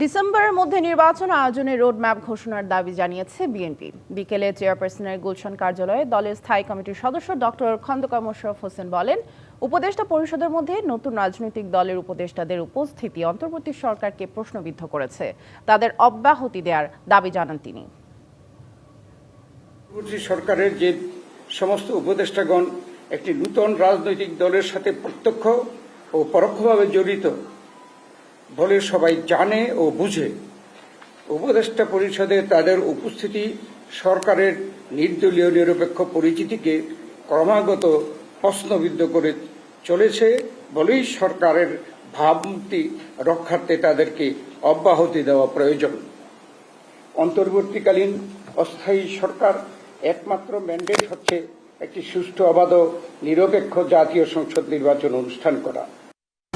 ডিসেম্বরের মধ্যে নির্বাচন আয়োজনের রোডম্যাপ ঘোষণার দাবি জানিয়েছে বিএনপি। বিকেলে চেয়ারপারসনের গুলশান কার্যালয়ে দলের স্থায়ী কমিটির সদস্য ডক্টর খন্দকার মোশাররফ হোসেন বলেন, উপদেষ্টা পরিষদের মধ্যে নতুন রাজনৈতিক দলের উপদেষ্টাদের উপস্থিতি অন্তর্বর্তী সরকারকে প্রশ্নবিদ্ধ করেছে। তাদের অব্যাহতি দেওয়ার দাবি জানান তিনি। সরকারের যে সমস্ত উপদেষ্টাগণ একটি নূতন রাজনৈতিক দলের সাথে প্রত্যক্ষ ও পরোক্ষভাবে জড়িত বলে সবাই জানে ও বুঝে। উপদেষ্টা পরিষদে তাদের উপস্থিতি, সরকারের নির্দলীয় নিরপেক্ষ পরিচিতিকে ক্রমাগত প্রশ্নবিদ্ধ করে চলেছে বলেই সরকারের ভাবমূর্তি রক্ষার্থে তাদেরকে অব্যাহতি দেওয়া প্রয়োজন। অন্তর্বর্তীকালীন অস্থায়ী সরকার একমাত্র ম্যান্ডেট হচ্ছে একটি সুষ্ঠু অবাধ নিরপেক্ষ জাতীয় সংসদ নির্বাচন অনুষ্ঠান করা।